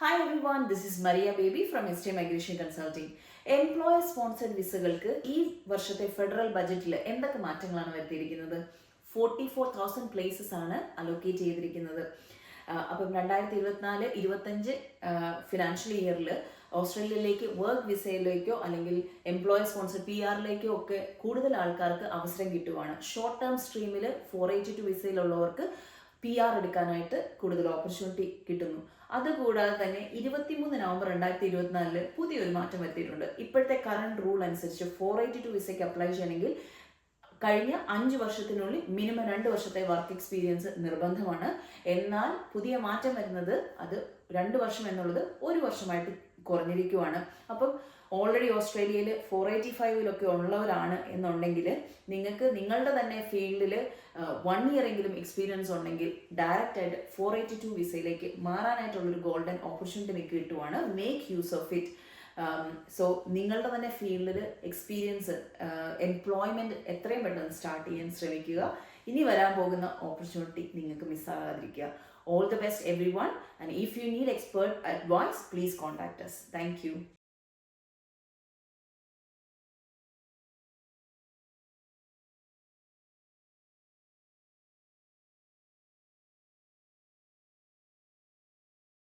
Hi everyone this is Maria Baby from S T migration consulting employer sponsored വിസകൾക്ക് ഈ വർഷത്തെ federal ബജറ്റിൽ എന്തൊക്കെ മാറ്റങ്ങളാണ് വരുത്തിയിരിക്കുന്നത്? ഫോർട്ടി ഫോർ തൗസൻഡ് പ്ലേസസ് ആണ് അലോക്കേറ്റ് ചെയ്തിരിക്കുന്നത്. അപ്പം രണ്ടായിരത്തി ഇരുപത്തിനാല് ഇരുപത്തഞ്ച് ഫിനാൻഷ്യൽ ഇയറിൽ ഓസ്ട്രേലിയയിലേക്ക് വർക്ക് വിസയിലേക്കോ അല്ലെങ്കിൽ എംപ്ലോയർ സ്പോൺസർ പി ആറിലേക്കോ ഒക്കെ കൂടുതൽ ആൾക്കാർക്ക് അവസരം കിട്ടുവാണ്. ഷോർട്ട് ടേം സ്ട്രീമിൽ ഫോർ എയ്റ്റി ടു വിസയിലുള്ളവർക്ക് പി ആർ എടുക്കാനായിട്ട് കൂടുതൽ ഓപ്പർച്യൂണിറ്റി കിട്ടുന്നു. അതുകൂടാതെ തന്നെ ഇരുപത്തിമൂന്ന് നവംബർ രണ്ടായിരത്തി ഇരുപത്തിനാലിൽ പുതിയൊരു മാറ്റം വരുത്തിയിട്ടുണ്ട്. ഇപ്പോഴത്തെ കറണ്ട് റൂൾ അനുസരിച്ച് ഫോർ എയ്റ്റി ടു വിസയ്ക്ക് അപ്ലൈ ചെയ്യണമെങ്കിൽ കഴിഞ്ഞ അഞ്ച് വർഷത്തിനുള്ളിൽ മിനിമം രണ്ട് വർഷത്തെ വർക്ക് എക്സ്പീരിയൻസ് നിർബന്ധമാണ്. എന്നാൽ പുതിയ മാറ്റം വരുന്നത് അത് രണ്ട് വർഷം എന്നുള്ളത് ഒരു വർഷമായിട്ട് കുറഞ്ഞിരിക്കുവാണ്. അപ്പം ഓൾറെഡി ഓസ്ട്രേലിയയിൽ ഫോർ എയ്റ്റി ഫൈവിലൊക്കെ ഉള്ളവരാണ് എന്നുണ്ടെങ്കിൽ നിങ്ങൾക്ക് നിങ്ങളുടെ തന്നെ ഫീൽഡിൽ വൺ ഇയർ എങ്കിലും എക്സ്പീരിയൻസ് ഉണ്ടെങ്കിൽ ഡയറക്റ്റ് ആയിട്ട് ഫോർ എയ്റ്റി ടു വിസയിലേക്ക് മാറാനായിട്ടുള്ളൊരു ഗോൾഡൻ ഓപ്പർച്യൂണിറ്റി നിങ്ങൾക്ക് കിട്ടുവാണ്. Make use of it so നിങ്ങളുടെ തന്നെ ഫീൽഡിൽ എക്സ്പീരിയൻസ് എംപ്ലോയ്മെന്റ് എത്രയും പെട്ടെന്ന് സ്റ്റാർട്ട് ചെയ്യാൻ ശ്രമിക്കുക. ഇനി വരാൻ പോകുന്ന ഓപ്പർച്യൂണിറ്റി നിങ്ങൾക്ക് മിസ്സാകാതിരിക്കുക All the best everyone and if you need expert advice please contact us. Thank you.